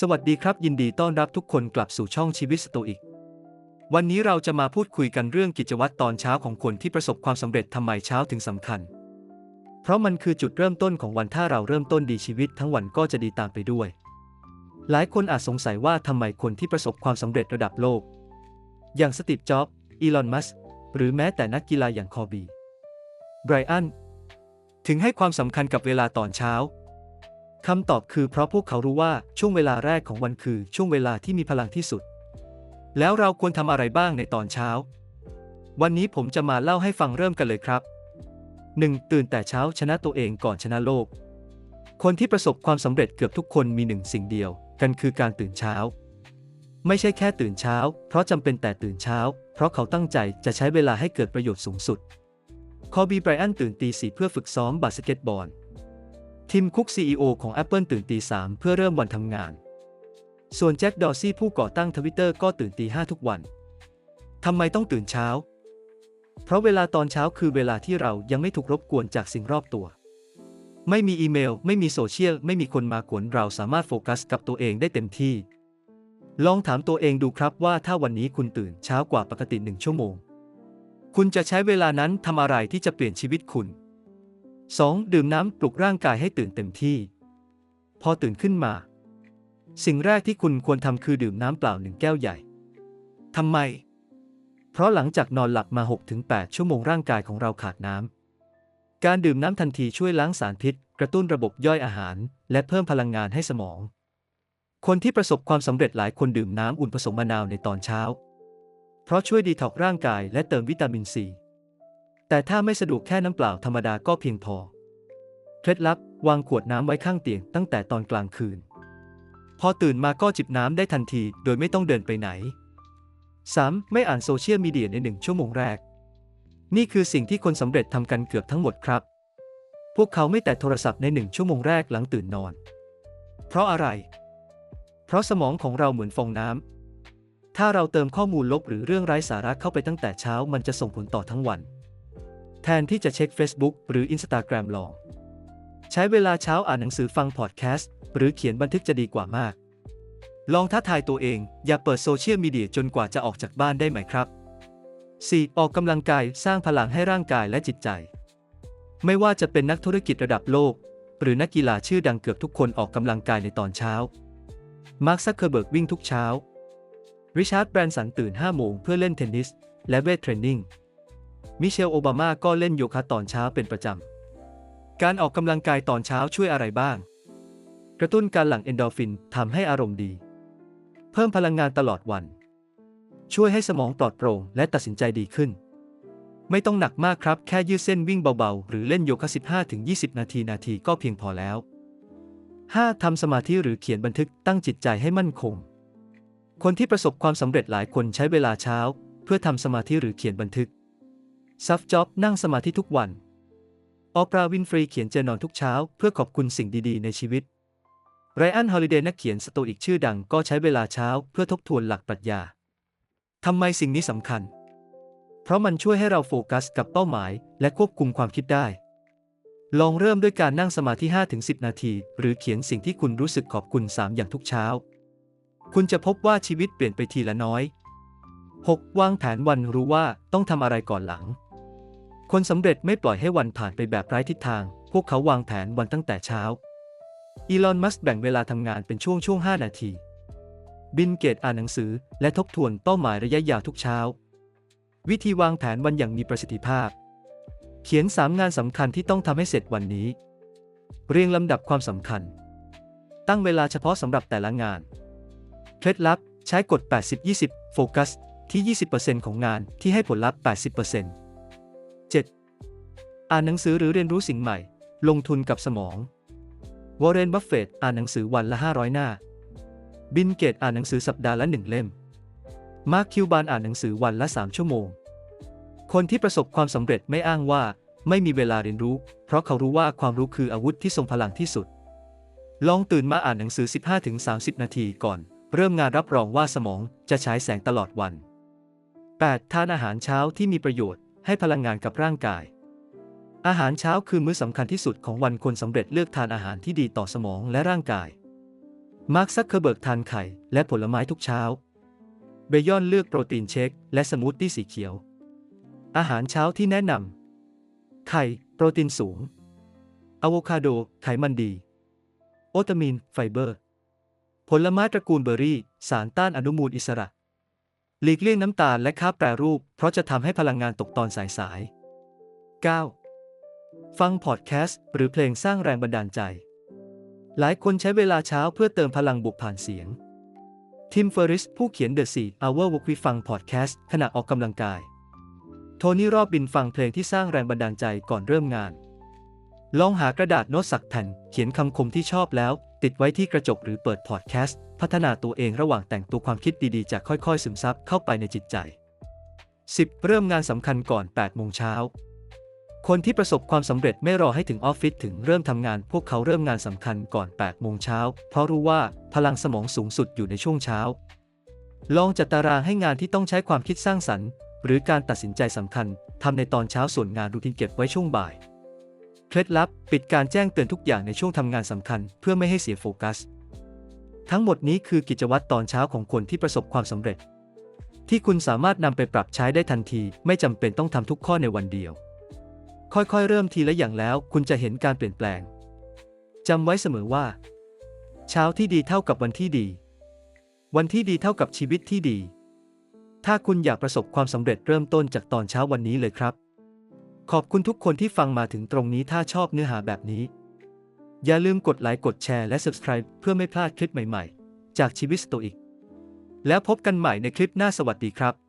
สวัสดีครับ ยินดีต้อนรับทุกคนกลับสู่ช่องชีวิตสโตอิก วันนี้เราจะมาพูดคุยกันเรื่องกิจวัตรตอนเช้าของคนที่ประสบความสำเร็จทำไมเช้าถึงสำคัญ เพราะมันคือจุดเริ่มต้นของวันถ้าเราเริ่มต้นดีชีวิตทั้งวันก็จะดีตามไปด้วย หลายคนอาจสงสัยว่าทำไมคนที่ประสบความสำเร็จระดับโลก อย่างสตีฟจ็อบส์อีลอนมัสก์หรือแม้แต่นักกีฬาอย่างคอร์บีไบรอันถึงให้ความสำคัญกับเวลาตอนเช้า คำตอบคือเพราะพวกเขารู้ว่าช่วงเวลาแรกของวันคือช่วงเวลาที่มีพลังที่สุด แล้วเราควรทำอะไรบ้างในตอนเช้า วันนี้ผมจะมาเล่าให้ฟังเริ่มกันเลยครับ 1. ตื่นแต่เช้าชนะตัวเองก่อนชนะโลก คนที่ประสบความสำเร็จเกือบทุกคนมีหนึ่งสิ่งเดียว กันคือการตื่นเช้า ไม่ใช่แค่ตื่นเช้า เพราะจำเป็นแต่ตื่นเช้า เพราะเขาตั้งใจจะใช้เวลาให้เกิดประโยชน์สูงสุด คอบีไบรอันตื่นตีสี่เพื่อฝึกซ้อมบาสเกตบอล ทิมคุก CEO ของ Apple ตื่นตีสามเพื่อเริ่มวันทำงาน ส่วนแจ็คดอร์ซี่ผู้ก่อตั้งทวิตเตอร์ก็ตื่นตีห้าทุกวัน ทำไมต้องตื่นเช้า เพราะเวลาตอนเช้าคือเวลาที่เรายังไม่ถูกรบกวนจากสิ่งรอบตัว ไม่มีอีเมล ไม่มีโซเชียล ไม่มีคนมากวนเราสามารถโฟกัสกับตัวเองได้เต็มที่ ลองถามตัวเองดูครับว่าถ้าวันนี้คุณตื่นเช้ากว่าปกติหนึ่งชั่วโมง คุณจะใช้เวลานั้นทำอะไรที่จะเปลี่ยนชีวิตคุณ 2. ดื่มน้ำปลุกร่างกายให้ตื่นเต็มที่ พอตื่นขึ้นมา สิ่งแรกที่คุณควรทำคือดื่มน้ำเปล่าหนึ่งแก้วใหญ่ทำไม เพราะหลังจากนอนหลับมา 6-8 ชั่วโมงร่างกายของเราขาดน้ำ การดื่มน้ำทันทีช่วยล้างสารพิษ กระตุ้นระบบย่อยอาหาร และเพิ่มพลังงานให้สมอง คนที่ประสบความสำเร็จหลายคนดื่มน้ำอุ่นผสมมะนาวในตอนเช้า เพราะช่วยดีท็อกร่างกายและเติมวิตามินซี แต่ถ้าไม่สะดวกแค่น้ำเปล่าธรรมดาก็เพียงพอ เคล็ดลับ วางขวดน้ำไว้ข้างเตียงตั้งแต่ตอนกลางคืน พอตื่นมาก็จิบน้ำได้ทันทีโดยไม่ต้องเดินไปไหน 3. ไม่อ่านโซเชียลมีเดียในหนึ่งชั่วโมงแรก นี่คือสิ่งที่คนสำเร็จทำกันเกือบทั้งหมดครับ พวกเขาไม่แตะโทรศัพท์ในหนึ่งชั่วโมงแรกหลังตื่นนอน เพราะอะไร เพราะสมองของเราเหมือนฟองน้ำถ้าเราเติมข้อมูลลบหรือเรื่องไร้สาระเข้าไปตั้งแต่เช้ามันจะส่งผลต่อทั้งวัน แทนที่จะเช็ค Facebook หรือ Instagram ลอง ใช้เวลาเช้าอ่านหนังสือฟังพอดแคสต์ หรือเขียนบันทึกจะดีกว่ามาก ลองท้าทายตัวเอง อย่าเปิดโซเชียลมีเดียจนกว่าจะออกจากบ้านได้ไหมครับ 4. ออกกำลังกายสร้างพลังให้ร่างกายและจิตใจ ไม่ว่าจะเป็นนักธุรกิจระดับโลก หรือนักกีฬาชื่อดังเกือบทุกคนออกกำลังกายในตอนเช้า มาร์คซักเคอร์เบิร์กวิ่งทุกเช้า ริชาร์ดแบรนสันตื่น 5 โมงเพื่อเล่นเทนนิส และเวทเทรนนิ่ง มิเชลโอบามาก็เล่นโยคะตอนเช้าเป็นประจำ การออกกำลังกายตอนเช้าช่วยอะไรบ้าง กระตุ้นการหลั่งเอนโดรฟินทำให้อารมณ์ดี เพิ่มพลังงานตลอดวัน ช่วยให้สมองปลอดโปร่งและตัดสินใจดีขึ้น ไม่ต้องหนักมากครับ แค่ยืดเส้นวิ่งเบาๆ หรือเล่นโยคะ 15-20 นาทีนาทีก็เพียงพอแล้ว 5. ทำสมาธิหรือเขียนบันทึกตั้งจิตใจให้มั่นคง คนที่ประสบความสำเร็จหลายคนใช้เวลาเช้า เพื่อทำสมาธิหรือเขียนบันทึก ซัฟจ็อบนั่งสมาธิทุกวัน ออปราวินฟรีเขียนเจอนอนทุกเช้า เพื่อขอบคุณสิ่งดีๆ ในชีวิต ไรอันฮอลิเดย์นักเขียนสโตอิกชื่อดังก็ใช้เวลาเช้าเพื่อทบทวนหลักปรัชญา ทำไมสิ่งนี้สำคัญ เพราะมันช่วยให้เราโฟกัสกับเป้าหมาย และควบคุมความคิดได้ ลองเริ่มด้วยการนั่งสมาธิ 5-10 นาที หรือเขียนสิ่งที่คุณรู้สึกขอบคุณ 3 อย่างทุกเช้า คุณจะพบว่าชีวิตเปลี่ยนไปทีละน้อย 6. วางแผนวันรู้ว่าต้องทำอะไรก่อนหลัง คนสำเร็จไม่ปล่อยให้วันผ่านไปแบบไร้ทิศทาง พวกเขาวางแผนวันตั้งแต่เช้า อีลอน มัสแบ่งเวลาทำงานเป็นช่วงช่วง 5 นาที บินเกตอ่านหนังสือและทบทวนเป้าหมายระยะยาวทุกเช้า วิธีวางแผนวันอย่างมีประสิทธิภาพ เขียน 3 งานสำคัญที่ต้องทำให้เสร็จวันนี้ เรียงลำดับความสำคัญ ตั้งเวลาเฉพาะสำหรับแต่ละงาน เคล็ดลับใช้กฎ 80-20 โฟกัส ที่ 20%ของงานที่ให้ผลลัพธ์ 80% อ่านหนังสือหรือเรียนรู้สิ่งใหม่ ลงทุนกับสมอง วอร์เรน บัฟเฟตอ่านหนังสือวันละ 500 หน้า บินเกตอ่านหนังสือสัปดาห์ละหนึ่งเล่ม มาร์ค คิวบานอ่านหนังสือวันละ 3 ชั่วโมง คนที่ประสบความสำเร็จไม่อ้างว่าไม่มีเวลาเรียนรู้ เพราะเขารู้ว่าความรู้คืออาวุธที่ทรงพลังที่สุด ลองตื่นมาอ่านหนังสือ 15-30 นาทีก่อน เริ่มงานรับรองว่าสมองจะฉายแสงตลอดวัน 8. ทานอาหารเช้าที่มีประโยชน์ให้พลังงานกับร่างกาย อาหารเช้าคือมื้อสำคัญที่สุดของวันคนสำเร็จเลือกทานอาหารที่ดีต่อสมองและร่างกาย มาร์คซักเคอร์เบิร์กทานไข่และผลไม้ทุกเช้า เบยอนเลือกโปรตีนเชคและสมูทตี้สีเขียว อาหารเช้าที่แนะนำ ไข่ โปรตีนสูง อะโวคาโด ไขมันดี โอตามีนไฟเบอร์ ผลไม้ตระกูลเบอร์รี่ สารต้านอนุมูลอิสระ หลีกเลี่ยงน้ำตาลและค้าแปรรูป เพราะจะทำให้พลังงานตกตอนสายสาย 9. ฟังพอดแคสต์หรือเพลงสร้างแรงบันดาลใจ หลายคนใช้เวลาเช้าเพื่อเติมพลังบวกผ่านเสียง ทิมเฟอริส ผู้เขียน The 4 Hour Work Week ฟังพอดแคสต์ขณะออกกำลังกาย โทนี่รอบบินฟังเพลงที่สร้างแรงบันดาลใจก่อนเริ่มงาน ลองหากระดาษโน้ตสักแผ่น เขียนคำคมที่ชอบแล้ว ติดไว้ที่กระจกหรือเปิดพอดแคสต์พัฒนาตัวเองระหว่างแต่งตัวความคิดดีๆจะค่อยๆ ซึมซับเข้าไปในจิตใจ 10. เริ่มงานสำคัญก่อน8โมงเช้า คนที่ประสบความสำเร็จไม่รอให้ถึงออฟฟิศถึงเริ่มทำงาน พวกเขาเริ่มงานสำคัญก่อน 8 โมงเช้า เพราะรู้ว่าพลังสมองสูงสุดอยู่ในช่วงเช้า ลองจัดตารางให้งานที่ต้องใช้ความคิดสร้างสรรค์ หรือการตัดสินใจสำคัญทำในตอนเช้าส่วนงานรูทีนเก็บไว้ช่วงบ่าย เคล็ดลับ ปิดการแจ้งเตือนทุกอย่างในช่วงทำงานสำคัญ เพื่อไม่ให้เสียโฟกัส ทั้งหมดนี้คือกิจวัตรตอนเช้าของคนที่ประสบความสำเร็จ ที่คุณสามารถนำไปปรับใช้ได้ทันที ไม่จำเป็นต้องทำทุกข้อในวันเดียว ค่อยๆ เริ่มทีละอย่างแล้ว คุณจะเห็นการเปลี่ยนแปลงจำไว้เสมอว่า เช้าที่ดีเท่ากับวันที่ดี วันที่ดีเท่ากับชีวิตที่ดี ถ้าคุณอยากประสบความสำเร็จเริ่มต้นจากตอนเช้าวันนี้เลยครับ ขอบคุณทุกคนที่ฟังมาถึงตรงนี้ถ้าชอบเนื้อหาแบบนี้ อย่าลืมกดไลค์กดแชร์และ Subscribe เพื่อไม่พลาดคลิปใหม่ๆ จากชีวิตสโตอิกแล้วพบกันใหม่ในคลิปหน้าสวัสดีครับ